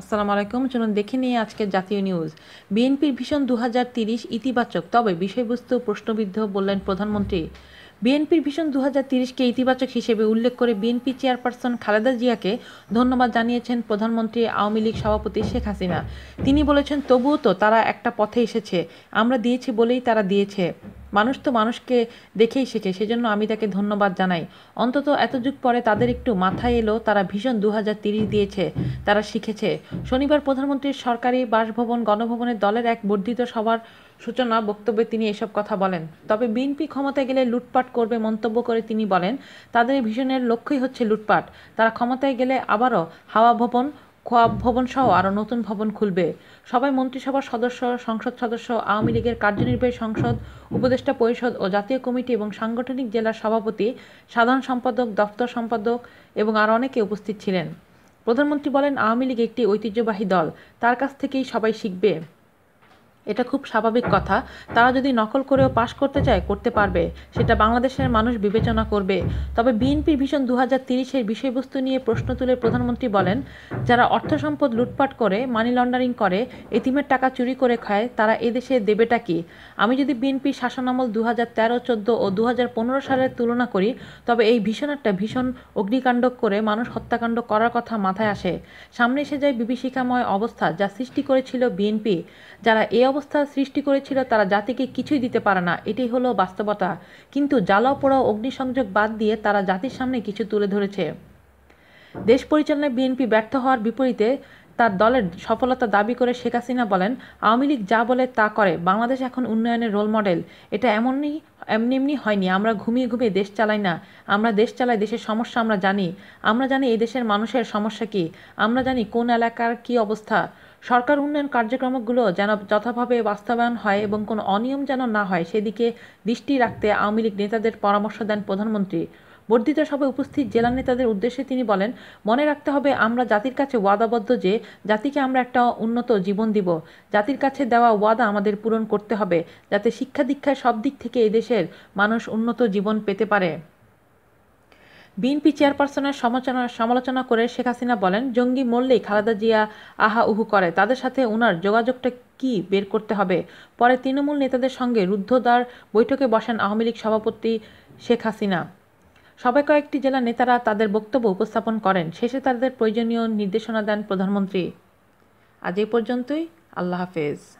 আসসালামু আলাইকুম। চলুন দেখে নিয়ে আজকের জাতীয় নিউজ। বিএনপির ভীষণ দু ইতিবাচক, তবে বিষয়বস্তু প্রশ্নবিদ্ধ বললেন প্রধানমন্ত্রী। বিএনপির ভীষণ দু তিরিশকে ইতিবাচক হিসেবে উল্লেখ করে বিএনপি চেয়ারপারসন খালেদা জিয়াকে ধন্যবাদ জানিয়েছেন প্রধানমন্ত্রী আওয়ামী লীগ সভাপতি শেখ হাসিনা। তিনি বলেছেন, তবুও তো তারা একটা পথে এসেছে। আমরা দিয়েছি বলেই তারা দিয়েছে। মানুষ তো মানুষকে দেখেই শেখে, সেজন্য আমি তাকে ধন্যবাদ জানাই। অন্তত এত যুগ পরে তাদের একটু মাথায় এলো, তারা ভীষণ দু দিয়েছে, তারা শিখেছে। শনিবার প্রধানমন্ত্রীর সরকারি বাসভবন, গণভবনের দলের এক বর্ধিত সভার সূচনা বক্তব্যে তিনি এসব কথা বলেন। তবে বিএনপি ক্ষমতায় গেলে লুটপাট করবে মন্তব্য করে তিনি বলেন, তাদের ভীষণের লক্ষ্যই হচ্ছে লুটপাট। তারা ক্ষমতায় গেলে আবারও হাওয়া ভবন ভবন সহ আরও নতুন ভবন খুলবে। সবাই মন্ত্রিসভার সদস্য, সংসদ সদস্য, আওয়ামী লীগের কার্যনির্বাহী সংসদ, উপদেষ্টা পরিষদ ও জাতীয় কমিটি এবং সাংগঠনিক জেলার সভাপতি, সাধারণ সম্পাদক, দপ্তর সম্পাদক এবং আরও অনেকে উপস্থিত ছিলেন। প্রধানমন্ত্রী বলেন, আওয়ামী লীগ একটি ঐতিহ্যবাহী দল। তার কাছ থেকেই সবাই শিখবে। এটা খুব স্বাভাবিক কথা। তারা যদি নকল করেও পাশ করতে চায়, করতে পারবে। সেটা বাংলাদেশের মানুষ বিবেচনা করবে। তবে বিএনপির ভীষণ দু হাজার তিরিশের বিষয়বস্তু নিয়ে প্রশ্ন তুলে প্রধানমন্ত্রী বলেন, যারা অর্থ সম্পদ লুটপাট করে মানি লন্ডারিং করে, এতিমের টাকা চুরি করে খায়, তারা এদেশে দেবেটা কি? আমি যদি বিএনপি শাসনামল দু হাজার তেরো, চোদ্দ ও দু হাজার পনেরো সালের তুলনা করি, তবে এই ভীষণ একটা ভীষণ অগ্নিকাণ্ড করে মানুষ হত্যাকাণ্ড করার কথা মাথায় আসে। সামনে এসে যায় বিভীষিকাময় অবস্থা যা সৃষ্টি করেছিল বিএনপি। যারা এই অবস্থা সৃষ্টি করেছিল তারা জাতিকে কিছুই দিতে পারে না, এটাই হলো বাস্তবতা। কিন্তু জ্বালাও পোড়াও অগ্নিসংযোগ বাদ দিয়ে তারা জাতির সামনে কিছু তুলে ধরেছে। দেশ পরিচালনায় বিএনপি ব্যর্থ হওয়ার বিপরীতে তার দলের সফলতা দাবি করে শেখ হাসিনা বলেন, আওয়ামী লীগ যা বলে তা করে, বাংলাদেশ এখন উন্নয়নের রোল মডেল এটা এমনই এমনি এমনি হয়নি, আমরা ঘুমিয়ে ঘুমিয়ে দেশ চালাই না। আমরা দেশ চালাই দেশের সমস্যা আমরা জানি। আমরা জানি এই দেশের মানুষের সমস্যা কি। আমরা জানি কোন এলাকার কি অবস্থা। সরকার উন্নয়ন কার্যক্রমগুলো যেন যথাভাবে বাস্তবায়ন হয় এবং কোনো অনিয়ম যেন না হয়, সেদিকে দৃষ্টি রাখতে আওয়ামী লীগ নেতাদের পরামর্শ দেন প্রধানমন্ত্রী। বর্ধিত সভায় উপস্থিত জেলা নেতাদের উদ্দেশ্যে তিনি বলেন, মনে রাখতে হবে আমরা জাতির কাছে ওয়াদাবদ্ধ যে, জাতিকে আমরা একটা উন্নত জীবন দিব। জাতির কাছে দেওয়া ওয়াদা আমাদের পূরণ করতে হবে, যাতে শিক্ষা দীক্ষায় সব দিক থেকে এদেশের মানুষ উন্নত জীবন পেতে পারে। বিএনপি চেয়ারপারসনের সমালোচনা সমালোচনা করে শেখ হাসিনা বলেন, জঙ্গি মরলেই খালেদা জিয়া আহা উহু করে। তাদের সাথে ওনার যোগাযোগটা কি বের করতে হবে? পরে তৃণমূল নেতাদের সঙ্গে রুদ্ধদ্বার বৈঠকে বসেন আওয়ামী লীগ সভাপতি শেখ হাসিনা। সবাই কয়েকটি জেলা নেতারা তাদের বক্তব্য উপস্থাপন করেন। শেষে তাদের প্রয়োজনীয় নির্দেশনা দেন প্রধানমন্ত্রী। আজ এই পর্যন্তই। আল্লাহ হাফেজ।